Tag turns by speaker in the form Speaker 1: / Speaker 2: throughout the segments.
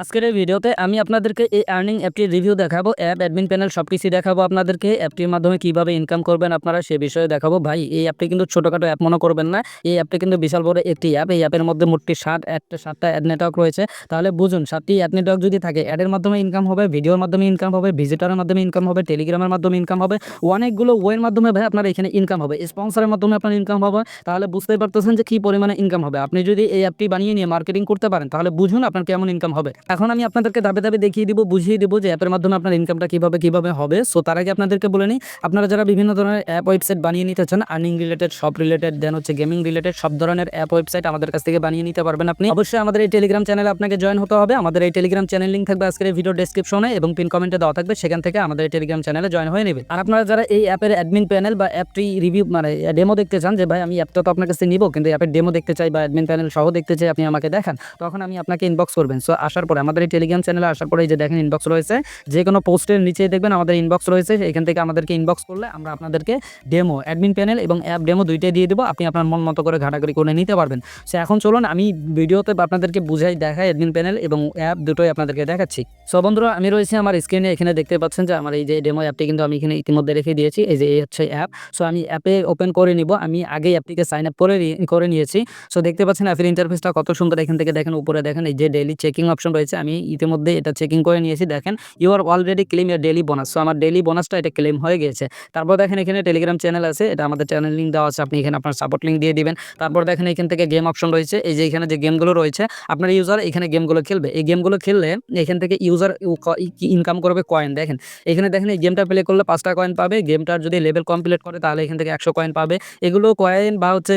Speaker 1: আজকের এই ভিডিওতে আমি আপনাদেরকে এই আর্নিং অ্যাপটির রিভিউ দেখাবো অ্যাপ অ্যাডমিন প্যানেল সব কিছু দেখাবো আপনাদেরকে। অ্যাপটির মাধ্যমে কীভাবে ইনকাম করবেন আপনারা সে বিষয়ে দেখাবো। ভাই, এই অ্যাপটি কিন্তু ছোটোখাটো অ্যাপ মনে করবেন না। এই অ্যাপটি কিন্তু বিশাল বড় একটি অ্যাপ এই অ্যাপের মধ্যে মোটটি ষাট একটা সাতটা অ্যাড নেটওয়ার্ক রয়েছে। তাহলে বুঝুন, সাতটি অ্যাড নেটওয়ার্ক যদি থাকে অ্যাডের মাধ্যমে ইনকাম হবে ভিডিওর মাধ্যমে ইনকাম হবে ভিজিটারের মাধ্যমে ইনকাম হবে টেলিগ্রামের মাধ্যমে ইনকাম হবে, অনেকগুলো ওয়ের মাধ্যমে ভাই আপনার এখানে ইনকাম হবে। স্পন্সরের মাধ্যমে আপনার ইনকাম হবে। তাহলে বুঝতেই পারতেছেন যে কী পরিমাণে ইনকাম হবে। আপনি যদি এই অ্যাপটি বানিয়ে নিয়ে মার্কেটিং করতে পারেন, তাহলে বুঝুন আপনার কেমন ইনকাম হবে। এখন আমি আপনাদেরকে ধাপে ধাপে দেখিয়ে দিব, বুঝিয়ে দিব যে অ্যাপের মাধ্যমে আপনার ইনকামটা কীভাবে কীভাবে হবে। সো তার আগে আপনাদেরকে বলে নিই, আপনারা যারা বিভিন্ন ধরনের অ্যাপ ওয়েবসাইট বানিয়ে নিতে চান আর্নিং রিলেটেড সব রিলেটেড দেন হচ্ছে গেমিং রিলেটেড সব ধরনের অ্যাপ ওয়েবসাইট আমাদের কাছ থেকে বানিয়ে নিতে পারবেন আপনি। অবশ্যই আমাদের এই টেলিগ্রাম চ্যানেলে আপনাকে জয়েন হতে হবে। আমাদের এই টেলিগ্রাম চ্যানেল লিঙ্ক থাকবে আজকের ভিডিও ডেসক্রিপশনে এবং পিন কমেন্টে দেওয়া থাকবে। সেখান থেকে আমাদের টেলিগ্রাম চ্যানেলে জয়েন হয়ে নেবে আর আপনারা যারা এই অ্যাপের অ্যাডমিন প্যানেল বা অ্যাপটি রিভিউ মানে ডেমো দেখতে চান যে, ভাই, আমি অ্যাপটা তো আপনার কাছে নিব, কিন্তু অ্যাপের ডেমো দেখতে চাই বা অ্যাডমিন প্যানেল সহ দেখতে চাই, আপনি আমাকে দেখান। তখন আমি আপনাকে ইনবক্স করবেন। সো আসার পরে আমাদের এই টেলিগ্রাম চ্যানেলে আসার পরে এই যে দেখেন ইনবক্স রয়েছে, যে কোনো পোস্টের নিচে দেখবেন আমাদের ইনবক্স রয়েছে, এখান থেকে আমাদেরকে ইনবক্স করলে আমরা আপনাদেরকে ডেমো অ্যাডমিন প্যানেল এবং অ্যাপ ডেমো দুইটাই দিয়ে দেবো, আপনি আপনার মন মতো করে ঘাটাঘাটি করে নিতে পারবেন। সো এখন চলুন আমি ভিডিওতে আপনাদেরকে বুঝাই, দেখাই অ্যাডমিন প্যানেল এবং অ্যাপ দুটোই আপনাদেরকে দেখাচ্ছি। সো বন্ধুরা, আমি রয়েছি আমার স্ক্রিনে এখানে দেখতে পাচ্ছেন যে আমার এই যে ডেমো অ্যাপটি কিন্তু আমি এখানে ইতিমধ্যে রেখে দিয়েছি, এই যে এই হচ্ছে অ্যাপ সো আমি অ্যাপে ওপেন করে নিব, আমি আগে অ্যাপটিকে সাইন আপ করে করে নিয়েছি। সো দেখতে পাচ্ছেন অ্যাপের ইন্টারফেসটা কত সুন্দর, এখান থেকে দেখেন উপরে দেখেন এই যে ডেলি চেকিং অপশন রয়েছে। আমি ইতিমধ্যে এটা চেকিং করে নিয়েছি। দেখেন you are already claim your daily bonus so আমার ডেলি বোনাসটা এটা ক্লেম হয়ে গেছে। তারপর দেখেন, এখানে টেলিগ্রাম চ্যানেল আছে, এটা আমাদের চ্যানেল লিঙ্ক দেওয়া আছে, আপনি এখানে আপনার সাপোর্ট লিঙ্ক দিয়ে দিবেন। তারপর দেখেন, এখান থেকে গেম অপশন রয়েছে, এই যে এখানে যে গেমগুলো রয়েছে, আপনার ইউজার এখানে গেমগুলো খেলবে। এই গেমগুলো খেললে এখান থেকে ইউজার ইনকাম করবে কয়েন দেখেন, এখানে দেখেন, এই গেমটা প্লে করলে পাঁচটা কয়েন পাবে গেমটার যদি লেভেল কমপ্লিট করে, তাহলে এখান থেকে একশো কয়েন পাবে। এগুলো কয়েন বা হচ্ছে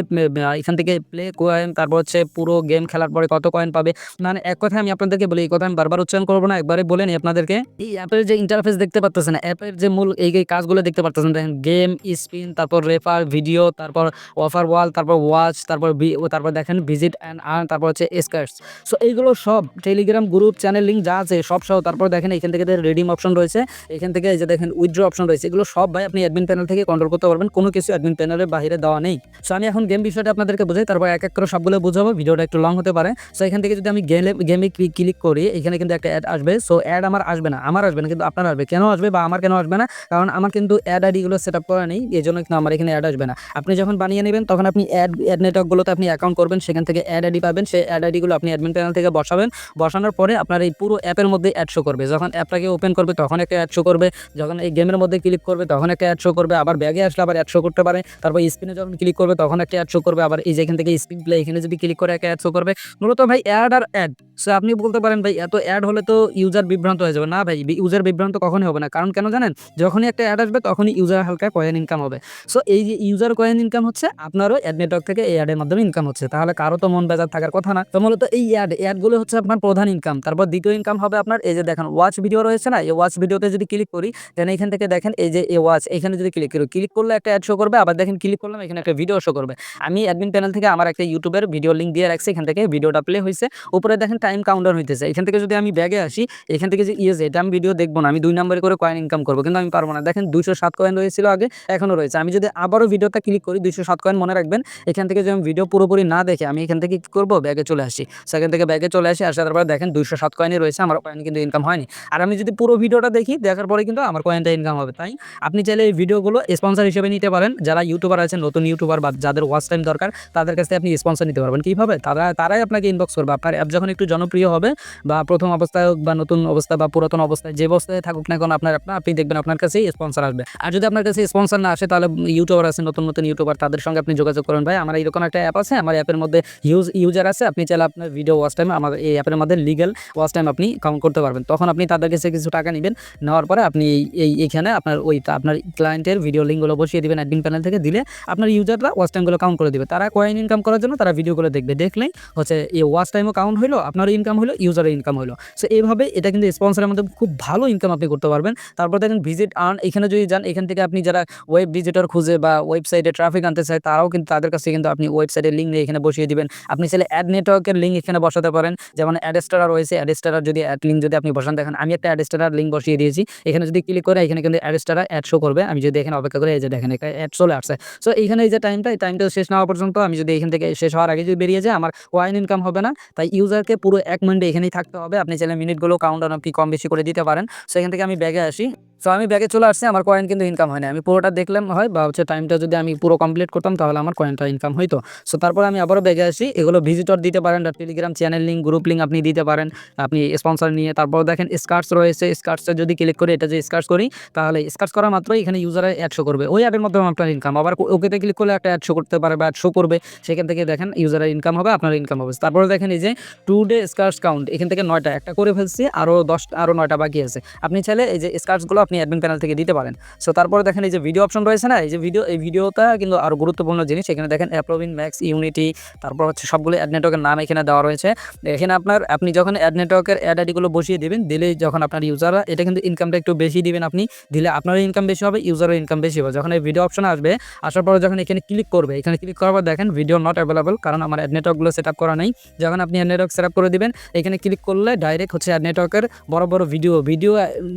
Speaker 1: এখান থেকে প্লে কয়েন তারপর হচ্ছে পুরো গেম খেলার পরে কত কয়েন পাবে? মানে এক কথা আমি আপনাদেরকে বলি এই কথা আমি বারবার উচ্চারণ করব না, একবারে বলে নিই আপনাদেরকে। এই অ্যাপের যে ইন্টারফেস দেখতে পাচ্ছেন অ্যাপের যে মূল এই কাজগুলো দেখতে পাচ্ছেন দেখেন গেম স্পিন তারপর রেফার ভিডিও তারপর অফার ওয়াল তারপর ওয়াচ তারপর তারপর দেখেন ভিজিট অ্যান্ড আর্ন তারপর হচ্ছে স্কার্স সো এইগুলো সব টেলিগ্রাম গ্রুপ চ্যানেল লিঙ্ক যা আছে, সব সহ, তারপর দেখেন এখান থেকে রেডিম অপশন রয়েছে। এখান থেকে যে দেখেন উইথড্র অপশন রয়েছে, এগুলো সব ভাই আপনি অ্যাডমিন প্যানেল থেকে কন্ট্রোল করতে পারবেন, কোনো কিছু অ্যাডমিন প্যানেলের বাইরে দেওয়া নেই। সো আমি এখন গেম বিষয়টা আপনাদেরকে বোঝাই, তারপর এক এক করে সবগুলো বুঝাবো, ভিডিওটা একটু লং হতে পারে। সো এখান থেকে যদি আমি গেলে গেমে ক্লিক করি, এখানে কিন্তু একটা অ্যাড আসবে। সো অ্যাড আমার আসবে না। আমার আসবে না, কিন্তু আপনার আসবে। কেন আসবে বা আমার কেন আসবে না? কারণ আমার কিন্তু অ্যাড আইডিগুলো সেট আপ করা নেই এই জন্য কিন্তু আমার এখানে অ্যাড আসবে না। আপনি যখন বানিয়ে নেবেন, তখন আপনি অ্যাড অ্যাড নেটওয়ার্কগুলোতে আপনি অ্যাকাউন্ট করবেন, সেখান থেকে অ্যাড আইডি পাবেন। সেই অ্যাড আইডিগুলো আপনি অ্যাডমিন প্যানেল থেকে বসাবেন। বসানোর পরে আপনার এই পুরো অ্যাপের মধ্যে অ্যাড শো করবে। যখন অ্যাপটাকে ওপেন করবে, তখন একটা অ্যাড শো করবে। যখন এই গেমের মধ্যে ক্লিক করবে, তখন একটা অ্যাড শো করবে। আবার ব্যাগে আসলে আবার অ্যাড শো করতে পারে। তারপর স্ক্রিনে যখন ক্লিক করবে, তখন একটা অ্যাড শো করবে। আবার এই যেখান থেকে স্ক্রিন প্লে এখানে যদি ক্লিক করে একটা অ্যাড শো করবে। মূলত ভাই অ্যাড আর অ্যাড সো আপনি বলতে পারেন ভাই, এত অ্যাড হলে তো ইউজার বিভ্রান্ত হয়ে যাবে। না ভাই ইউজার বিভ্রান্ত কখনই হবে না। কারণ কেন জানেন? যখনই একটা অ্যাড আসবে, তখনই ইউজার হালকা কয়েন ইনকাম হবে। সো এই যে ইউজার কয়েন ইনকাম হচ্ছে, আপনারও অ্যাড নেটওয়ার্ক থেকে এই অ্যাডের মাধ্যমে ইনকাম হচ্ছে। তাহলে কারও তো মন বেজার থাকার কথা না। তো মূলত এই অ্যাড অ্যাডগুলো হচ্ছে আপনার প্রধান ইনকাম তারপর দ্বিতীয় ইনকাম হবে আপনার এই যে দেখেন ওয়াচ ভিডিও রয়েছে না? এই ওয়াচ ভিডিওতে যদি ক্লিক করি দেন এখান থেকে দেখেন এই যে এই ওয়াচ এখানে যদি ক্লিক করি ক্লিক করলে একটা অ্যাড শো করবে, আবার দেখেন ক্লিক করলাম, এখানে একটা ভিডিও শো করবে। আমি অ্যাডমিন প্যানেল থেকে আমার একটা ইউটিউবের ভিডিও লিঙ্ক দিয়ে রাখছি, এখান থেকে ভিডিওটা প্লে হয়েছে উপরে দেখেন টাইম কাউন্টার হইতেছে। এখান থেকে যদি আমি ব্যাগে আসি, এখান থেকে যে ইয়েস এটা আমি ভিডিও দেখব না। আমি দুই নম্বরে করে কয়েন ইনকাম করব, কিন্তু আমি পারব না। দেখেন দুইশো সাত কয়েন রয়েছিল আগে এখনও রয়েছে। আমি যদি আবারও ভিডিওটা ক্লিক করি, দুইশো সাত কয়েন মনে রাখবেন, এখান থেকে যদি আমি ভিডিও পুরোপুরি না দেখে আমি এখান থেকে কি করব? ব্যাগে চলে আসি। সেখান থেকে ব্যাগে চলে আসি, আসার পরে দেখেন দুইশো সাত কয়েনই রয়েছে, আমার কয়েন কিন্তু ইনকাম হয়নি। আর আমি যদি পুরো ভিডিওটা দেখি, দেখার পরে কিন্তু আমার কয়েনটা ইনকাম হবে। তাই আপনি চাইলে এই ভিডিওগুলো স্পন্সর হিসেবে নিতে পারেন। যারা ইউটিউবার আছেন, নতুন ইউটিউবার বা যাদের ওয়াচ টাইম দরকার, তাদের কাছ আপনি স্পন্সর নিতে পারবেন। কীভাবে? তারা, তারাই আপনাকে ইনবক্স করবে। আপনার অ্যাপ যখন একটু জনপ্রিয় হবে বা প্রথম অবস্থায় হোক বা নতুন অবস্থায় বা পুরাতন অবস্থায় যে অবস্থায় থাকুক না কেন আপনার আপনার আপনি দেখবেন আপনার কাছেই স্পন্সর আসবে। আর যদি আপনার কাছে স্পন্সর না আসে, তাহলে ইউটিউবার আছে, নতুন নতুন ইউটিউবার তাদের সঙ্গে আপনি যোগাযোগ করেন। ভাই, আমার এরকম একটা অ্যাপ আছে, আমার অ্যাপের মধ্যে ইউজ ইউজার আছে, আপনি চাইলে আপনার ভিডিও ওয়াচ টাইম আমার এই অ্যাপের মধ্যে লিগেল ওয়াচ টাইম আপনি কাউন্ট করতে পারবেন। তখন আপনি তাদের কাছে কিছু টাকা নেবেন, নেওয়ার পরে আপনি এই এই এইখানে আপনার ওই আপনার ক্লায়েন্টের ভিডিও লিঙ্কগুলো বসিয়ে দিবেন অ্যাডমিন প্যানেল থেকে দিলে আপনার ইউজাররা ওয়াচ টাইমগুলো কাউন্ট করে দিবে। তারা কয়েন ইনকাম করার জন্য তারা ভিডিওগুলো দেখবে। দেখলেই হচ্ছে, এই ওয়াচ টাইমও কাউন্ট হলো আপনার ইনকাম হলো ইউজারের ইনকাম হলো। সো এইভাবে এটা কিন্তু স্পন্সরের মধ্যে খুব ভালো ইনকাম আপনি করতে পারবেন। তারপর দেখেন ভিজিট আর্ন এখানে যদি যান, এখান থেকে আপনি যারা ওয়েব ভিজিটর খুঁজে বা ওয়েবসাইটে ট্রাফিক আনতে চায়, তারাও কিন্তু তাদের কাছে কিন্তু আপনি ওয়েবসাইটের লিঙ্ক নিয়ে এখানে বসিয়ে দিবেন। আপনি চাইলে অ্যাড নেটওয়ার্কের লিঙ্ক এখানে বসাতে পারেন। যেমন অ্যাডেস্টারা রয়েছে অ্যাডেস্টারার যদি অ্যাড লিঙ্ক যদি আপনি বসান, দেখেন আমি একটা অ্যাডেস্টারার লিঙ্ক বসিয়ে দিয়েছি। এখানে যদি ক্লিক করে, এখানে কিন্তু অ্যাডেস্টারা অ্যাড শো করবে। আমি যদি এখানে অপেক্ষা করে, এই যে দেখেন অ্যাড চলে আসছে। সো এখানে এই যে টাইমটা এই টাইমটা শেষ না হওয়া পর্যন্ত আমি যদি এখান থেকে শেষ হওয়ার আগে যদি বেরিয়ে যায় আমার ওয়াইন ইনকাম হবে না। তাই ইউজারকে পুরো এক মিনিটে এখানে থাকতে হবে। আপনি চাইলে মিনিটগুলো কাউন্ট অন আপনি কম বেশি করে দিতে পারেন। সেখান থেকে আমি ব্যাগে আসি। সো আমি ব্যাগে চলে আসছি, আমার কয়েন কিন্তু ইনকাম হয় না আমি পুরোটা দেখলাম, হয় বা হচ্ছে টাইমটা যদি আমি পুরো কমপ্লিট করতাম, তাহলে আমার কয়েনটা ইনকাম হইতো। সো তারপর আমি আবারও ব্যাগে আসি, এগুলো ভিজিটর দিতে পারেন Telegram channel link group link আপনি দিতে পারেন, আপনি স্পন্সর নিয়ে। তারপর দেখেন স্কার্টস রয়েছে স্কার্টসে যদি ক্লিক করি, এটা যে স্কার্টস করি, তাহলে স্কার্টস করা মাত্রই এখানে ইউজারে অ্যাড শো করবে। ওই অ্যাপের মাধ্যমে আপনার ইনকাম আবার ওকেতে ক্লিক করলে একটা অ্যাড শো করতে পারে বা অ্যাড শো করবে। সেখান থেকে দেখেন ইউজারের ইনকাম হবে, আপনার ইনকাম হবে। তারপরে দেখেন এই যে টু ডে স্কার্টস কাউন্ট এখান থেকে নয়টা, একটা করে ফেলছি আরও দশটা আরও নয়টা বাকি আছে। আপনি চাইলে এই যে স্কার্টসগুলো আপনি অ্যাডমিন প্যানেল থেকে দিতে পারেন। সো তারপরে দেখেন এই যে ভিডিও অপশন রয়েছে না, এই যে ভিডিও এই ভিডিওটা কিন্তু আরও গুরুত্বপূর্ণ জিনিস। এখানে দেখেন অ্যাপ্লোভিন ম্যাক্স ইউনিটি তারপর হচ্ছে সবগুলো অ্যাড নেটওয়ার্কের নাম এখানে দেওয়া রয়েছে। এখানে আপনার, আপনি যখন অ্যাড নেটওয়ার্কের অ্যাড আইডিগুলো বসিয়ে দেবেন দিলে যখন আপনার ইউজাররা এটা কিন্তু ইনকামটা একটু বেশি দিবেন আপনি, দিলে আপনারও ইনকাম বেশি হবে ইউজারের ইনকাম বেশি হবে। যখন এই ভিডিও অপশন আসবে, আসার পরে যখন এখানে ক্লিক করবে, এখানে ক্লিক করার পর দেখেন ভিডিও নট অ্যাভেলেবল কারণ আমার অ্যাড নেটওয়ার্কগুলো সেট আপ করা নেই। যখন আপনি অ্যাড নেটওয়ার্ক সেট আপ করে দিবেন, এখানে ক্লিক করলে ডাইরেক্ট হচ্ছে অ্যাড নেটওয়ার্কের বড় বড় ভিডিও ভিডিও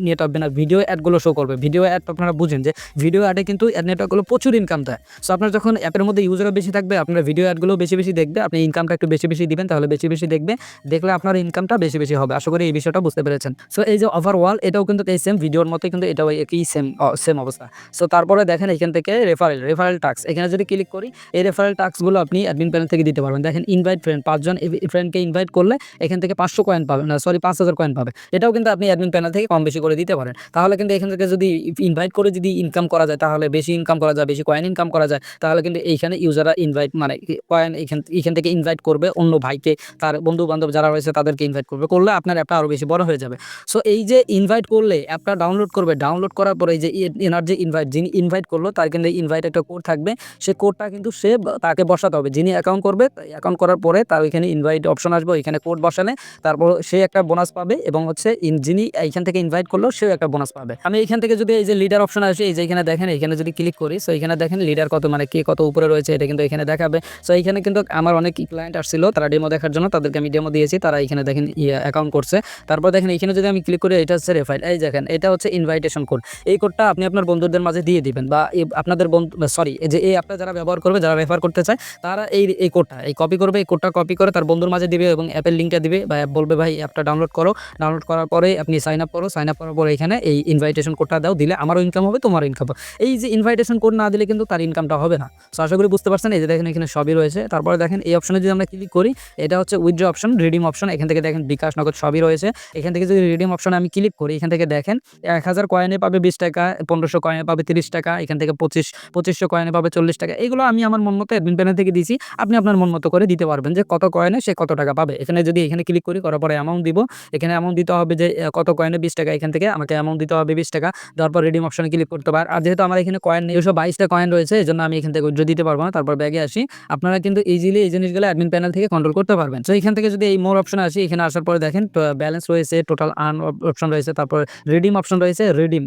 Speaker 1: নিয়ে টাপবে না ভিডিও অ্যাডগুলো শো করবে। ভিডিও অ্যাড আপনারা বুঝেন যে ভিডিও অ্যাডে কিন্তু অ্যাড নেটওয়ার্কগুলো প্রচুর ইনকাম দেয়। সো আপনার যখন অ্যাপের মধ্যে ইউজারও বেশি থাকবে, আপনার ভিডিও অ্যাডগুলো বেশি বেশি দেখবে, আপনি ইনকামটা একটু বেশি বেশি দিবেন, তাহলে বেশি বেশি দেখবে, দেখলে আপনার ইনকামটা বেশি বেশি হবে। আশা করি এই বিষয়টা বুঝতে পেরেছেন। সো এই যে ওভারঅল এটাও কিন্তু এই সেম ভিডিওর মতো কিন্তু এটাও একই সেম সেম অবস্থা। সো তারপরে দেখেন এখান থেকে রেফারেল রেফারেল টাক্স এখানে যদি ক্লিক করি, এই রেফারেল টাক্সগুলো আপনি অ্যাডমিন প্যানেল থেকে দিতে পারবেন। দেখেন ইনভাইট ফ্রেন্ড পাঁচজন ফ্রেন্ডকে ইনভাইট করলে এখান থেকে পাঁচশো কয়েন পাবেন সরি পাঁচ হাজার কয়েন পাবে। এটাও কিন্তু আপনি অ্যাডমিন প্যানেল থেকে কম বেশি করে দিতে পারেন। তাহলে এখান থেকে যদি ইনভাইট করে যদি ইনকাম করা যায়, তাহলে বেশি ইনকাম করা যায়, বেশি কয়েন ইনকাম করা যায়, তাহলে কিন্তু এইখানে ইউজাররা ইনভাইট মানে কয়েন এখান এখান থেকে ইনভাইট করবে অন্য ভাইকে, তার বন্ধু বান্ধব যারা রয়েছে তাদেরকে ইনভাইট করবে, করলে আপনার অ্যাপটা আরও বেশি বড় হয়ে যাবে। সো এই যে ইনভাইট করলে অ্যাপটা ডাউনলোড করবে ডাউনলোড করার পরে এই যে এনার যে ইনভাইট যিনি ইনভাইট করল, তার কিন্তু ইনভাইট একটা কোড থাকবে, সে কোডটা কিন্তু সে তাকে বসাতে হবে। যিনি অ্যাকাউন্ট করবে অ্যাকাউন্ট করার পরে তার ওইখানে ইনভাইট অপশন আসবে, ওইখানে কোড বসালে তারপর সে একটা বোনাস পাবে এবং হচ্ছে যিনি এইখান থেকে ইনভাইট করল, সেও একটা বোনাস পাবে। আমি এইখান থেকে যদি এই যে লিডার অপশন আসে, এই যে এখানে দেখেন, এখানে যদি ক্লিক করি সো এখানে দেখেন লিডার কত মানে কে কত উপরে রয়েছে, এটা কিন্তু এখানে দেখাবে। সো এইখানে কিন্তু আমার অনেক ক্লায়েন্ট আসছিল, তারা ডেমো দেখার জন্য তাদেরকে আমি ডেমো দিয়েছি, তারা এখানে দেখেন অ্যাকাউন্ট করছে। তারপর দেখেন, এখানে যদি আমি ক্লিক করি, এটা হচ্ছে রেফাইল এই দেখেন, এটা হচ্ছে ইনভাইটেশন কোড এই কোডটা আপনি আপনার বন্ধুদের মাঝে দিয়ে দিবেন, বা আপনাদের বন্ধু সরি যে এই অ্যাপটা যারা ব্যবহার করবে, যারা রেফার করতে চায়, তারা এই এই কোডটা এই কপি করবে, এই কোডটা কপি করে তার বন্ধুর মাঝে দিবে এবং অ্যাপের লিঙ্কটা দিবে, বা অ্যাপ বলবে, ভাই অ্যাপটা ডাউনলোড করো। ডাউনলোড করার পরে আপনি সাইন আপ করো সাইন আপ করার পরে এখানে এই ইনভাইটেশন কোডটা দাও, দিলে আমারও ইনকাম হবে, তোমারও ইনকাম হবে। এই যে ইনভাইটেশন কোড না দিলে কিন্তু তার ইনকামটা হবে না। সো আশা করি বুঝতে পারছেন, এই যে দেখেন এখানে সবই রয়েছে। তারপরে দেখেন এই অপশনে যদি আমরা ক্লিক করি, এটা হচ্ছে উইথড্র অপশন রিডিম অপশন এখান থেকে দেখেন বিকাশ নগদ সবই রয়েছে। এখান থেকে যদি রিডিম অপশনে আমি ক্লিক করি, এখান থেকে দেখেন এক হাজার কয়েনে পাবে বিশ টাকা, পনেরোশো কয়েনে পাবে তিরিশ টাকা, এখান থেকে পঁচিশ, পঁচিশশো কয়েনে পাবে চল্লিশ টাকা। এগুলো আমি আমার মন মতো অ্যাডমিন প্যানেল থেকে দিয়েছি, আপনি আপনার মন মতো করে দিতে পারবেন যে কত কয়েনে সে কত টাকা পাবে। এখানে যদি এখানে ক্লিক করি, করার পরে অ্যামাউন্ট দিব। এখানে অ্যামাউন্ট দিতে হবে যে কত কয়েনে বিশ টাকা, এখান থেকে আমাকে অ্যামাউন্ট দিতে হবে বিশ টাকা। দেওয়ার পর রিডিম অপশনে ক্লিক করতে পার। আর যেহেতু আমার এখানে কয়েন নেই, দুশো বাইশটা কয়েন রয়েছে এই জন্য আমি এখান থেকে দিতে পারব না। তারপর ব্যাগে আসি। আপনারা কিন্তু ইজিলি এই জিনিসগুলো অ্যাডমিন প্যানেল থেকে কন্ট্রোল করতে পারবেন। তো এখান থেকে যদি এই মোর অপশন আসি, এখানে আসার পরে দেখেন ব্যালেন্স রয়েছে টোটাল আর্ন অপশন রয়েছে, তারপর রিডিম অপশন রয়েছে রিডিম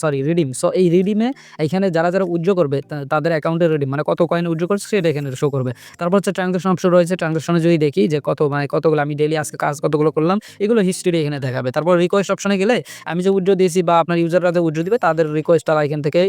Speaker 1: সরি রিডিম সো এই রিডিমে এখানে যারা যারা উজ্জ্ব করবে তাদের অ্যাকাউন্টে রিডিম মানে কত কয়েন উজ্জ্ব করছে সেটা এখানে শো করবে। তারপর হচ্ছে ট্রানজাকশন অপশন রয়েছে ট্রানজাকশনে যদি দেখি যে কত মানে কতগুলো, আমি ডেলি আজকে কাজ কতগুলো করলাম, এগুলো হিস্ট্রি এখানে দেখাবে। তারপর রিকোয়েস্ট অপশনে গেলে আমি যে উজ্জ্ব দিয়েছি বা আপনার ইউজাররা যে উজ্জ্ব দিবে, তাদের রিকোয়েস্ট তারা এখান থেকে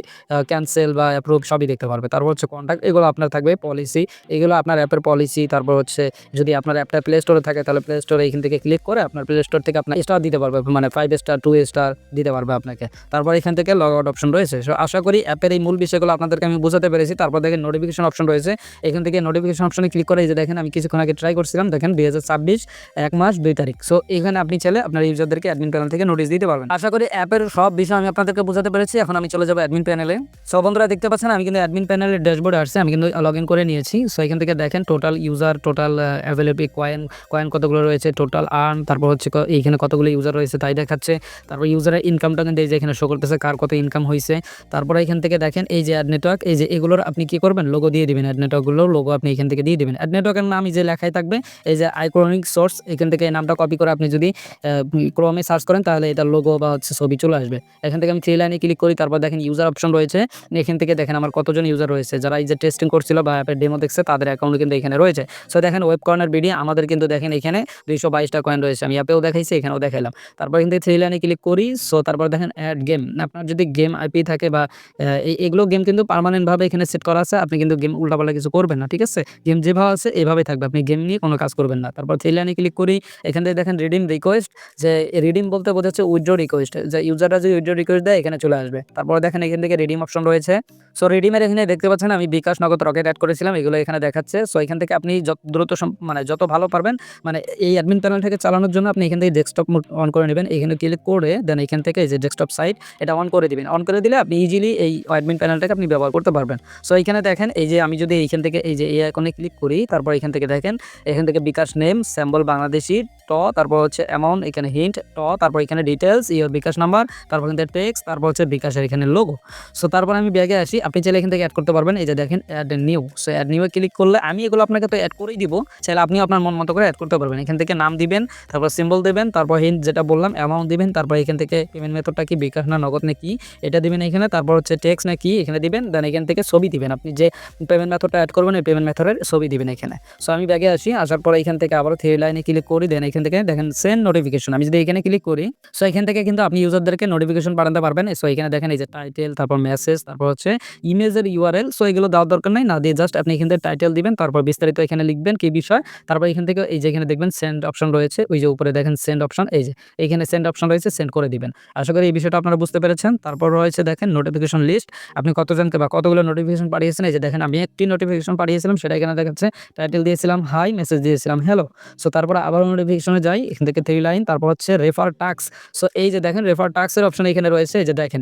Speaker 1: ক্যান্সেল বা অ্যাপ্রুভ সবই দেখতে পারবে। তারপর হচ্ছে কন্ট্যাক্ট এগুলো আপনার থাকবে পলিসি এগুলো আপনার অ্যাপের পলিসি তারপর হচ্ছে যদি আপনার অ্যাপটা প্লে স্টোরে থাকে, তাহলে প্লে স্টোরে এখান থেকে ক্লিক করে আপনার প্লে স্টোর থেকে আপনার স্টার দিতে পারবে মানে ফাইভ স্টার টু স্টার দিতে পারবে আপনাকে। তারপর এখান থেকে লগ আউট অপশন রয়েছে। সো আশা করি অ্যাপের এই মূল বিষয়গুলো আপনাদেরকে আমি বোঝাতে পেরেছি। তারপর দেখেন নোটিফিকেশন অপশন রয়েছে। এখান থেকে নোটিফিকেশন অপশনে ক্লিক করে যে দেখেন আমি কিছুক্ষণ আগে ট্রাই করছিলাম, দেখেন দুই হাজার ছাব্বিশ, এক মাস, দুই তারিখ। সো এখানে আপনি চাইলে আপনার ইউজারদেরকে অ্যাডমিন প্যানেল থেকে নোটিশ দিতে পারবেন। আশা করি অ্যাপের সব বিষয় আমি আপনাদেরকে বোঝাতে পেরেছি। এখন আমি চলে যাব অ্যাডমিন প্যানেলে সো বন্ধুরা, দেখতে পাচ্ছেন, আমি কিন্তু অ্যাডমিন প্যানেলের ড্যাশবোর্ডে আসছে, আমি কিন্তু লগ ইন করে নিয়েছি। সো এখান থেকে দেখেন total user total available coin coin কতগুলো রয়েছে টোটাল আর্ন তারপর হচ্ছে এইখানে কতগুলো ইউজার রয়েছে তাই দেখাচ্ছে। তারপর ইউজারের ইনকামটা কিন্তু এই যে এখানে শো করতেছে, কার কত ইনকাম হয়েছে তারপরে এখান থেকে দেখেন, এই যে অ্যাড নেটওয়ার্ক এই যে এগুলোর আপনি কি করবেন? লোগো দিয়ে দিবেন অ্যাড নেটওয়ার্কগুলো লোগো আপনি এখান থেকে দিয়ে দিবেন। অ্যাড নেটওয়ার্কের নাম এই যে লেখাই থাকবে, এই যে আইক্রনিক সোর্স এখান থেকে এই নামটা কপি করে আপনি যদি ক্রমে সার্চ করেন, তাহলে এটা লোগো বা হচ্ছে ছবি চলে আসবে। আসবে। এখান থেকে আমি থ্রি লাইনে ক্লিক করি, তারপর দেখেন ইউজার অপশন রয়েছে। এখান থেকে দেখেন আমার কতজন ইউজার রয়েছে। যারা এই যে টেস্টিং করছিল বা অ্যাপের ডেমো দেখছে, তাদের অ্যাকাউন্ট কিন্তু এখানে রয়েছে। সো দেখেন ওয়েব কর্নার বিডি আমাদের কিন্তু দেখেন এখানে দুইশো বাইশটা কয়েন রয়েছে। আমি অ্যাপেও দেখাইছি, এখানেও দেখাইলাম। তারপর কিন্তু থ্রি লাইনে ক্লিক করি। সো তারপর দেখেন অ্যাড গেম আপনার যদি গেম আইপি থাকে বা এগুলো গেম কিন্তু পার্মানেন্টভাবে এখানে সেট করা আছে। আপনি কিন্তু গেম উল্টাপাল্টা কিছু করবেন না, ঠিক আছে? গেম যেভাবে আছে, এভাবেই থাকবে। আপনি গেম নিয়ে কোনো কাজ করবেন না। তারপর থ্রি লাইনে ক্লিক করি। এখান থেকে দেখেন রিডিম রিকোয়েস্ট যে রিডিম বলতে বোঝাচ্ছে উইড্রো রিকোয়েস্ট যে ইউজাররা যদি উইড্রো রিকোয়েস্ট দেয়, এখানে চলে আসবে। তারপর দেখেন এখান থেকে রিডিম অপশন রয়েছে। সো রিডিমের এখানে দেখতে পাচ্ছেন, আমি বিকাশ নগদ রকেট অ্যাড করেছিলাম, এগুলো এখানে দেখাচ্ছে। সো এখান থেকে আপনি যত দ্রুত মানে যত ভালো পারবেন মানে এই অ্যাডমিন প্যানেলটাকে চালানোর জন্য আপনি এখান থেকে ডেস্কটপ অন করে নেবেন। এখানে ক্লিক করে দেন এখান থেকে এই যে ডেস্কটপ সাইট এটা অন করে দিবেন। অন করে দিলে আপনি ইজিলি এই অ্যাডমিন প্যানেলটাকে আপনি ব্যবহার করতে পারবেন। সো এখানে দেখেন, এই যে আমি যদি এইখান থেকে এই যে এই আইকনে ক্লিক করি, তারপর এখান থেকে দেখেন, এখান থেকে বিকাশ নেম স্যাম্বল বাংলাদেশি ট, তারপর হচ্ছে অ্যামাউন্ট এখানে হিন্ট ট, তারপর এখানে ডিটেলস ইয়োর বিকাশ নাম্বার তারপর এখান থেকে টেক্সট তারপর হচ্ছে বিকাশের এখানে লোগো সো তারপর আমি ব্যাগে আসি, আপনি চাইলে এখান থেকে অ্যাড করতে পারবেন, এই যে দেখেন add new so add new click করলে আমি এগুলো আপনাকে তো অ্যাড করেই দিব, চাইলে আপনি আপনার মন মতো করে অ্যাড করতে পারবেন। এখান থেকে নাম দিবেন, তারপর সিম্বল দেবেন, তারপর হিন্ট যেটা বললাম অ্যামাউন্ট দিবেন, তারপর এখান থেকে পেমেন্ট মেথডটা কি, বিকাশ না নগদ না কি, এটা দিবেন এখানে, তারপর হচ্ছে টেক্সট না কি, এখানে দিবেন দেন এখান থেকে ছবি দিবেন। আপনি যে পেমেন্ট মেথডটা অ্যাড করবেন, ওই পেমেন্ট মেথডের ছবি দিবেন এখানে। সো আমি ব্যাগে আসি, আসার পরে এখান থেকে আবার থ্রি লাইনে ক্লিক করি দেন এখান থেকে দেখেন সেন্ড নোটিফিকেশন আমি যদি এখানে ক্লিক করি সো এখান থেকে কিন্তু আপনি ইউজারদেরকে নোটিফিকেশন পাঠাতে পারবেন। সো এখানে দেখেন এই যে টাইটেল তারপর মেসেজ তারপর হচ্ছে ইমেজের ইউআরএল সো এগুলো দেওয়ার দরকার নাই। না দিয়ে জাস্ট আপনি এখান থেকে টাইটেল দিবেন, তারপর বিস্তারিত এখানে লিখবেন কি বিষয়। তারপর এখান থেকে এই যে এখানে দেখবেন সেন্ড অপশন রয়েছে, ওই যে উপরে দেখেন সেন্ড অপশন এই যে এখানে সেন্ড অপশন রয়েছে সেন্ড করে দিবেন। আশা করি এই বিষয়টা আপনারা বুঝতে পেরেছেন। তারপর রয়েছে দেখেন নোটিফিকেশন লিস্ট আপনি কতজনকে বা কতগুলো নোটিফিকেশন পাঠিয়েছেন, এই যে দেখেন আমি একটি নোটিফিকেশন পাঠিয়েছিলাম, সেটা এখানে দেখাচ্ছে টাইটেল দিয়েছিলাম হাই মেসেজ দিয়েছিলাম হ্যালো সো তারপর আবার নোটিফিকেশনে যাই, এখান থেকে থ্রি লাইন তারপর হচ্ছে রেফার টাক্স সো এই যে দেখেন রেফার টাক্সের অপশন এখানে রয়েছে যে দেখেন,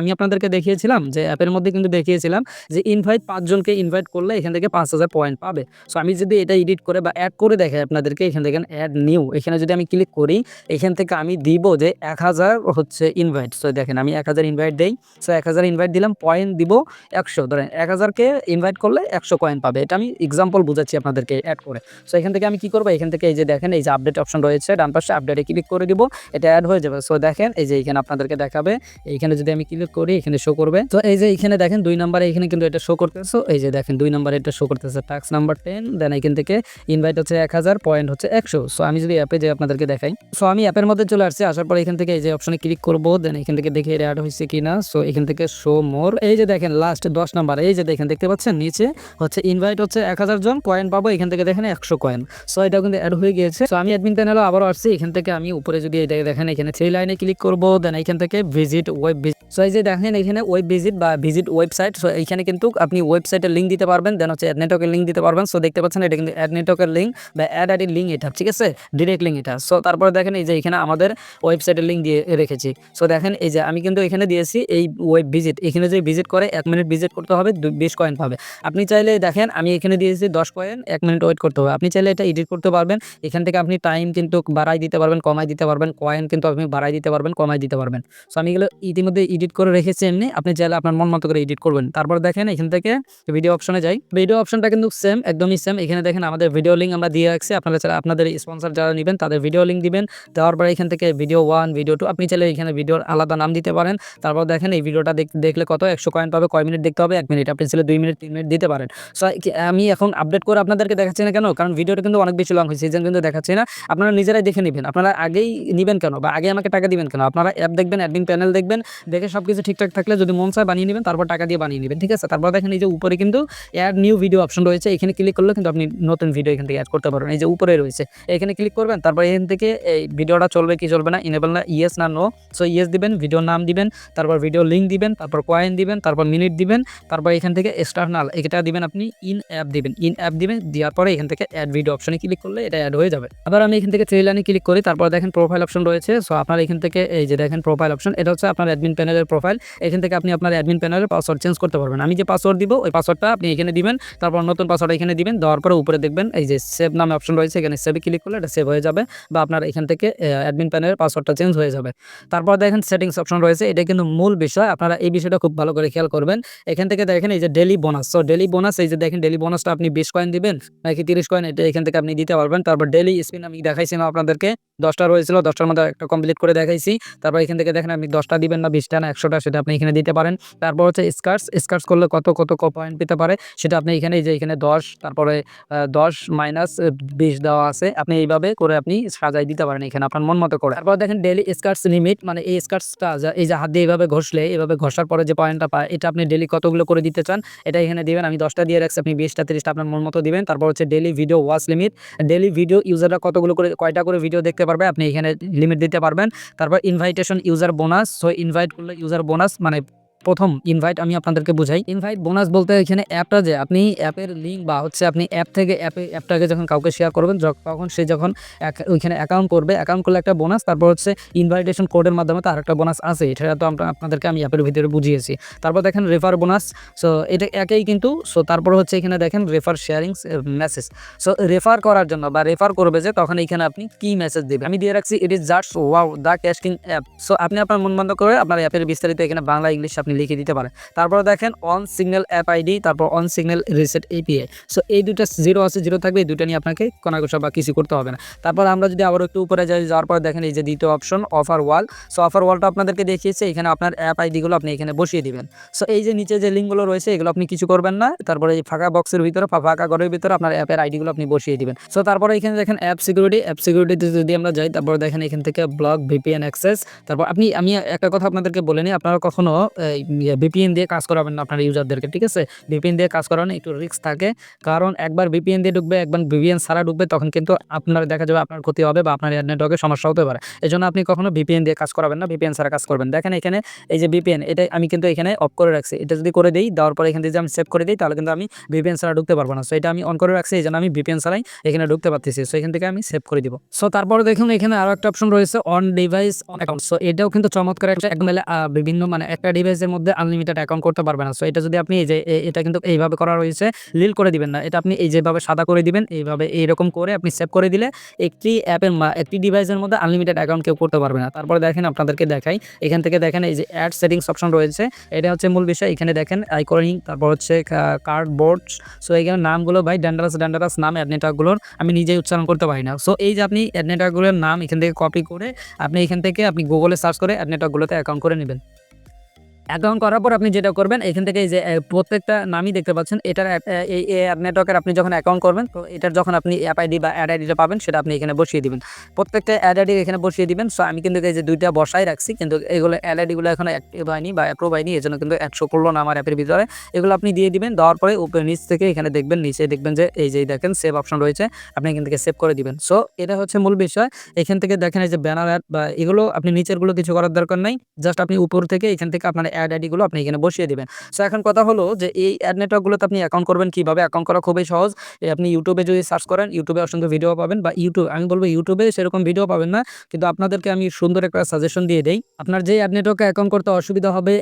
Speaker 1: আমি আপনাদেরকে দেখিয়েছিলাম যে অ্যাপের মধ্যে কিন্তু দেখিয়েছিলাম যে ইনভাইট পাঁচজনকে ইনভাইট করলে এখান থেকে পাঁচ হাজার পয়েন্ট পাবে। সো আমি যদি এটা এডিট করে বা অ্যাড করে দেখাই আপনাদেরকে, এখান থেকে অ্যাড নিউ এখানে যদি আমি ক্লিক করি, এখান থেকে আমি দিব যে এক হাজার হচ্ছে ইনভাইট সো দেখেন, আমি এক হাজার ইনভাইট দেই। সো এক হাজার ইনভাইট দিলাম পয়েন্ট দিব একশো। ধরেন, এক হাজারকে ইনভাইট করলে একশো কয়েন পাবে। এটা আমি এক্সাম্পল বুঝাচ্ছি আপনাদেরকে অ্যাড করে। সো এখান থেকে আমি কি করব? এখান থেকে এই যে দেখেন, এই যে আপডেট অপশন রয়েছে, ডান পাশে আপডেটে ক্লিক করে দিব, এটা অ্যাড হয়ে যাবে। সো দেখেন, এই যে এখানে আপনাদেরকে দেখাবে, এইখানে যদি আমি ক্লিক করি, এখানে শো করবে। তো এই যে এখানে দেখেন, দুই নাম্বারে এখানে কিন্তু এটা শো করতেছে। এই যে দেখেন, দুই নাম্বারে এটা শো করতেছে টাক্স নাম্বার টেন দেন এখান থেকে ইনভাইট হচ্ছে এক হাজার পয়েন্ট হচ্ছে একশো। সো আমি যদি অ্যাপে যে আপনাদেরকে দেখাই। সো আমি অ্যাপের মধ্যে চলে আসছি, আসার পর এখান থেকে এই যে অপশনে ক্লিক করব দেন এখান থেকে দেখে এটা অ্যাড হয়েছে কিনা। সো এখান থেকে শো মোর এই যে দেখেন লাস্ট দশ নাম্বার এই যে দেখেন, দেখতে পাচ্ছেন, নিচে হচ্ছে ইনভাইট হচ্ছে এক হাজার জন কয়েন পাবো, এখান থেকে দেখেন একশো কয়েন সো এটা কিন্তু অ্যাড হয়ে গিয়েছে। সো আমি অ্যাডমিন প্যানেলও আবারও আসছি, এখান থেকে আমি উপরে যদি এটা দেখেন, এখানে থ্রি লাইনে ক্লিক করব দেন এখান থেকে ভিজিট ওয়েব সো এই যে দেখেন, এখানে ওয়েব ভিজিট বা ভিজিট ওয়েবসাইট সো এখানে কিন্তু আপনি ওয়েবসাইটের লিঙ্ক দিতে পারবেন দেন হচ্ছে অ্যাড নেটওয়ার্কের লিঙ্ক দিতে পারবেন। সো দেখতে পাচ্ছেন, এটা কিন্তু অ্যাড নেটওয়ার্কের লিঙ্ক বা অ্যাড আইডির লিঙ্ক এটা, ঠিক আছে? ডিরেক্ট লিঙ্ক এটা। সো তারপরে দেখেন, এই যে এখানে আমাদের ওয়েবসাইটের লিঙ্ক দিয়ে রেখেছি। সো দেখেন, এই যে আমি কিন্তু এখানে দিয়েছি এই ওয়েব ভিজিট এখানে যে ভিজিট করে, এক মিনিট ভিজিট করতে হবে বিশ কয়েন পাবে। আপনি চাইলে দেখেন, আমি এখানে দিয়েছি দশ কয়েন এক মিনিট ওয়েট করতে হবে। আপনি চাইলে এটা এডিট করতে পারবেন। এখান থেকে আপনি টাইম কিন্তু বাড়াই দিতে পারবেন, কমাই দিতে পারবেন কয়েন কিন্তু আপনি বাড়াই দিতে পারবেন, কমাই দিতে পারবেন। সো আমি এগুলো ইতিমধ্যে এডিট করে রেখেছি এমনি, আপনি চাইলে আপনার মন মতো করে এডিট করবেন। তারপর দেখেন এখান থেকে ভিডিও অপশনে যাই। ভিডিও অপশনটা কিন্তু সেম একদমই সেম এখানে দেখেন আমাদের ভিডিও লিঙ্ক আমরা দিয়ে রাখছি। আপনারা চাইলে আপনাদের স্পন্সর যারা নেবেন, তাদের ভিডিও লিঙ্ক দিবেন। দেওয়ার পরে এখান থেকে ভিডিও ওয়ান ভিডিও টু আপনি চাইলে এখানে ভিডিওর আলাদা নাম দিতে পারেন। তারপর দেখেন এই ভিডিওটা দেখ- দেখলে কত? একশো কয়েন পাবে, কয় মিনিট দেখতে হবে? এক মিনিট আপনি চাইলে দুই মিনিট তিন মিনিট দিতে পারেন। সো আমি এখন আপডেট করে আপনাদেরকে দেখাচ্ছি না কেন? কারণ ভিডিওটা কিন্তু অনেক বেশি লং হয়েছে, এই জন্য কিন্তু দেখাচ্ছি না। আপনারা নিজেরাই দেখে নেবেন। আপনারা আগেই নেবেন কেন বা আগে আমাকে টাকা দিবেন কেন? আপনারা অ্যাপ দেখবেন অ্যাডমিন প্যানেল দেখবেন, দেখে সব কিছু ঠিকঠাক থাকলে যদি মন চায় বানিয়ে নেবেন, তারপর টাকা দিয়ে বানিয়ে নেবেন, ঠিক আছে? তারপর দেখেন এই যে উপরে কিন্তু অ্যাড নিউ ভিডিও অপশন রয়েছে, এখানে ক্লিক করলে কিন্তু আপনি নতুন ভিডিও এখান থেকে অ্যাড করতে পারবেন। এই যে উপরে রয়েছে, এখানে ক্লিক করবেন, তারপর এখান থেকে এই ভিডিওটা চলবে কি চলবে না ইনেবল না ইয়েস না নো সো ইয়েস দিবেন ভিডিওর নাম দিবেন, তারপর ভিডিও লিঙ্ক দিবেন, তারপর কয়েন দিবেন, তারপর মিনিট দিবেন, তারপর এখান থেকে এক্সটার্নাল এটা দিবেন আপনি ইন অ্যাপ দিবেন ইন অ্যাপ দিবেন, দেওয়ার পরে এখান থেকে অ্যাড ভিডিও অপশনে ক্লিক করলে এটা অ্যাড হয়ে যাবে। আবার আমি এখান থেকে থ্রি লাইনে ক্লিক করি, তারপর দেখেন প্রোফাইল অপশন রয়েছে। সো আপনার এখান থেকে এই যে দেখেন প্রোফাইল অপশন এটা হচ্ছে আপনার অ্যাডমিন প্যানেলের প্রোফাইল এখান থেকে আপনি আপনার অ্যাডমিন প্যানেলের পাসওয়ার্ড চেঞ্জ করতে পারবেন। আমি যে পাসওয়ার্ড দিব, ওই পাসওয়ার্ডটা আপনি এখানে দিবেন, তারপর নতুন পাসওয়ার্ড এখানে দিবেন, দেওয়ার পরে উপরে দেখবেন এই যে সেভ নামে অপশন রয়েছে, এখানে সেভে ক্লিক করলে এটা সেভ হয়ে যাবে বা আপনার এখান থেকে অ্যাডমিন প্যানেলের পাসওয়ার্ডটা চেঞ্জ হয়ে যাবে। তারপর দেখেন সেটিংস অপশন রয়েছে, এটা কিন্তু মূল বিষয়। আপনারা এই বিষয়টা খুব ভালো করে খেয়াল করবেন। এখান থেকে দেখেন এই যে daily bonus so daily bonus এই যে দেখেন ডেলি বোনাসটা আপনি বিশ কয়েন দিবেন, নাকি তিরিশ কয়েন এটা এখান থেকে আপনি দিতে পারবেন। তারপর ডেলি স্পিন আমি দেখাইছিলাম আপনাদেরকে। দশটা রয়েছিল, দশটার মধ্যে একটা কমপ্লিট করে দেখাইছি। তারপর এখান থেকে দেখেন আপনি দশটা দিবেন না, বিশটা না, একশোটা, সেটা আপনি এখানে দিতে পারেন। তারপর হচ্ছে স্কার্টস স্কার্স করলে কত কত পয়েন্ট পেতে পারে, সেটা আপনি এখানে যে এখানে দশ, তারপরে দশ মাইনাস বিশ দেওয়া আছে। আপনি এইভাবে করে আপনি সাজাই দিতে পারেন এখানে আপনার মন মতো করে। তারপর দেখেন ডেলি স্কার্টস লিমিট মানে এই স্কার্টসটা এই যে হাত দিয়ে এইভাবে ঘষলে এইভাবে ঘষার পরে যে পয়েন্টটা পায়, এটা আপনি ডেলি কতগুলো করে দিতে চান, এটা এখানে দিবেন। আমি দশটা দিয়ে রাখছি, আপনি বিশটা, তিরিশটা আপনার মন মতো দিবেন। তারপর হচ্ছে daily video watch limit daily video ইউজাররা কতগুলো করে, কয়টা করে ভিডিও দেখতে পারবে, আপনি এখানে লিমিট দিতে পারবেন। তারপর invitation user bonus so invite করলে ইউজার বোনাস মানে প্রথম ইনভাইট আমি আপনাদেরকে বুঝাই। ইনভাইট বোনাস বলতে এখানে অ্যাপটা যে আপনি অ্যাপের লিঙ্ক বা হচ্ছে আপনি অ্যাপ থেকে অ্যাপে, অ্যাপটাকে যখন কাউকে শেয়ার করবেন তখন সে যখন ওইখানে অ্যাকাউন্ট করবে অ্যাকাউন্ট করলে একটা বোনাস তারপর হচ্ছে ইনভাইটেশন কোডের মাধ্যমে তার একটা বোনাস আছে। এটা তো আমরা আপনাদেরকে আমি অ্যাপের ভিতরে বুঝিয়েছি। তারপর দেখেন রেফার বোনাস সো এটা একেই কিন্তু সো তারপর হচ্ছে এখানে দেখেন refer sharing message so refer করার জন্য বা রেফার করবে যে তখন এখানে আপনি কি মেসেজ দেবে আমি দিয়ে রাখছি it is just wow the CashKing app so আপনি আপনার মন বন্ধ করে আপনার অ্যাপের বিস্তারিত এখানে বাংলা, ইংলিশ আপনি লিখে দিতে পারেন। তারপর দেখেন অন সিগন্যাল অ্যাপ আইডি তারপর OneSignal reset API so এই দুটো জিরো আছে জিরো থাকবে এই দুটো নিয়ে আপনাকে কোনো কিছু বা কিছু করতে হবে না। তারপর আমরা যদি আবার একটু উপরে যাই, যাওয়ার পর দেখেন এই যে দ্বিতীয় option offer wall so offer ওয়ালটা আপনাদেরকে দেখিয়েছে, এখানে আপনার অ্যাপ আইডিগুলো আপনি এখানে বসিয়ে দিবেন। সো এই যে নিচে যে লিঙ্কগুলো রয়েছে, এগুলো আপনি কিছু করবেন না। তারপরে এই ফাঁকা বক্সের ভিতরে ফাঁকা ঘরের ভিতরে আপনার অ্যাপের আইডিগুলো আপনি বসিয়ে দিবেন। সো তারপরে এখানে দেখেন অ্যাপ সিকিউরিটি অ্যাপ সিকিউরিটিতে যদি আমরা যাই, তারপর দেখেন এখান থেকে ব্লক ভিপিএন অ্যাক্সেস তারপর আপনি, আমি একটা কথা আপনাদেরকে বলে নিই আপনারা কখনো ভিপিএন দিয়ে কাজ করাবেন না আপনার ইউজারদেরকে, ঠিক আছে? ভিপিএন দিয়ে কাজ করানো একটু রিস্ক থাকে। কারণ একবার ভিপিএন দিয়ে ঢুকবে, একবার ভিপিএন ছাড়া ঢুকবে, তখন কিন্তু আপনার দেখা যাবে আপনার ক্ষতি হবে বা আপনার নেটওয়ার্কের সমস্যা হতে পারে। এই জন্য আপনি কখনো ভিপিএন দিয়ে কাজ করাবেন না ভিপিএন ছাড়া কাজ করবেন। দেখেন এখানে এই যে ভিপিএন এটা আমি কিন্তু এখানে অফ করে রাখছি। এটা যদি করে দিই, দেওয়ার পরে এখান থেকে আমি সেভ করে দিই, তাহলে কিন্তু আমি ভিপিএন ছাড়া ঢুকতে পারব না। সো এটা আমি অন করে রাখছি, এই জন্য আমি ভিপিএন ছাড়াই এখানে ঢুকতে পারতেছি। সো এখান থেকে আমি সেভ করে দিব। সো তারপরে দেখুন এখানে আরও একটা অপশন রয়েছে on device on account so এটাও কিন্তু চমৎকার একটা, একদম বিভিন্ন মানে একটা ডিভাইসের মধ্যে আনলিমিটেড অ্যাকাউন্ট করতে পারবে না। সো এটা যদি আপনি এই যে এটা কিন্তু এইভাবে করা রয়েছে লিল করে দিবেন না। এটা আপনি এই যেভাবে সাদা করে দিবেন, এইভাবে এইরকম করে আপনি সেভ করে দিলে একটি অ্যাপের একটি ডিভাইসের মধ্যে আনলিমিটেড অ্যাকাউন্ট কেউ করতে পারবে না। তারপরে দেখেন আপনাদেরকে দেখাই, এখান থেকে দেখেন এই যে অ্যাড সেটিংস অপশন রয়েছে। এটা হচ্ছে মূল বিষয়। এখানে দেখেন আইকনিং তারপর হচ্ছে কার্ড বোর্ড সো এখানে নামগুলো ভাই ড্যান্ডারাস ড্যান্ডারাস নাম অ্যাড নেটওয়ার্কগুলোর আমি নিজেই উচ্চারণ করতে পারি না। সো এই যে আপনি অ্যাড নেটওয়ার্কগুলোর নাম এখান থেকে কপি করে আপনি এখান থেকে আপনি গুগলে সার্চ করে অ্যাড নেটওয়ার্কগুলোতে অ্যাকাউন্ট করে নেবেন। অ্যাকাউন্ট করার পর আপনি যেটা করবেন, এখান থেকে যে প্রত্যেকটা নামই দেখতে পাচ্ছেন। এটার এই অ্যাপ নেটওয়ার্কের আপনি যখন অ্যাকাউন্ট করবেন, তো এটার যখন আপনি অ্যাপ আইডি বা অ্যাড আইডিটা পাবেন, সেটা আপনি এখানে বসিয়ে দিবেন। প্রত্যেকটা অ্যাড আইডি এখানে বসিয়ে দিবেন। সো আমি কিন্তু এই যে দুইটা বসাই রাখছি, কিন্তু এগুলো অ্যাড আইডিগুলো এখন অ্যাক্টিভ হয়নি বা অ্যাপ্রুভ হয়নি এই জন্য কিন্তু অ্যাড শো করল না আমার অ্যাপের ভিতরে। এগুলো আপনি দিয়ে দিবেন, দেওয়ার পরে উপরে নিচ থেকে এখানে দেখবেন, নিচে দেখবেন যে, এই যে দেখেন সেভ অপশন রয়েছে, আপনি এখান থেকে সেভ করে দিবেন। সো এটা হচ্ছে মূল বিষয়। এখান থেকে দেখেন এই যে ব্যানার অ্যাড বা এগুলো আপনি নিচেরগুলো কিছু করার দরকার নাই। জাস্ট আপনি উপর থেকে এখান থেকে আপনার অ্যাড আইডিগুলো আপনি এখানে বসিয়ে দিবেন। সো এখন কথা হলো যে এই অ্যাড নেটওয়ার্কগুলোতে আপনি অ্যাকাউন্ট করবেন কীভাবে? অ্যাকাউন্ট করা খুবই সহজ। আপনি ইউটিউবে যদি সার্চ করেন ইউটিউবে অসংখ্য ভিডিও পাবেন বা ইউটিউব আমি বলব ইউটিউবে সেরকম ভিডিও পাবেন না। কিন্তু আপনাদেরকে আমি সুন্দর একটা সাজেশন দিয়ে দেই। আপনার যে অ্যাড নেটওয়ার্কে অ্যাকাউন্ট করতে অসুবিধা হবে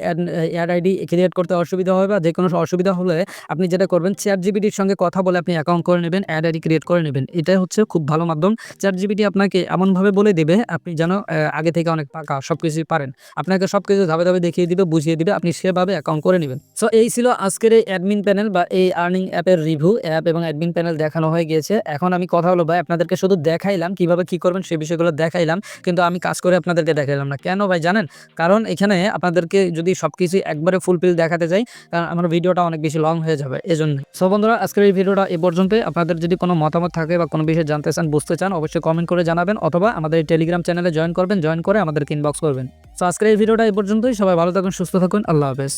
Speaker 1: অ্যাড আইডি ক্রিয়েট করতে অসুবিধা হবে বা যে কোনো অসুবিধা হলে আপনি যেটা করবেন চ্যাট জিবিটির সঙ্গে কথা বলে আপনি অ্যাকাউন্ট করে নেবেন অ্যাড আইডি ক্রিয়েট করে নেবেন। এটাই হচ্ছে খুব ভালো মাধ্যম। চ্যাট জিবিটি আপনাকে এমনভাবে বলে দেবে, আপনি যেন আগে থেকে অনেক পাকা সব কিছুই পারেন। আপনাকে সব কিছু ধাপে ধাপে দেখিয়ে দিবে বুঝিয়ে দিবে, আপনি সেভাবে অ্যাকাউন্ট করে নেবেন। সো এই ছিল আজকের এই অ্যাডমিন প্যানেল বা এই আর্নিং অ্যাপের রিভিউ অ্যাপ এবং অ্যাডমিন প্যানেল দেখানো হয়ে গিয়েছে। এখন আমি কথা হলো, ভাই, আপনাদেরকে শুধু দেখাইলাম, কীভাবে কি করবেন সেই বিষয়গুলো দেখাইলাম, কিন্তু আমি কাজ করে আপনাদেরকে দেখাইলাম না। কেন ভাই, জানেন? কারণ এখানে আপনাদেরকে যদি সব কিছু একবারে ফুলফিল দেখাতে যাই কারণ আমার ভিডিওটা অনেক বেশি লং হয়ে যাবে এজন্য সো বন্ধুরা, আজকের এই ভিডিওটা এ পর্যন্তই আপনাদের যদি কোনো মতামত থাকে বা কোনো বিষয়ে জানতে চান, বুঝতে চান, অবশ্যই কমেন্ট করে জানাবেন, অথবা আমাদের টেলিগ্রাম চ্যানেলে জয়েন করবেন জয়েন করে আমাদেরকে ইনবক্স করবেন। সো আজকের এই ভিডিওটা এই পর্যন্তই। সবাই ভালো থাকুন সুস্থ থাকুন। আল্লাহ হাফেজ।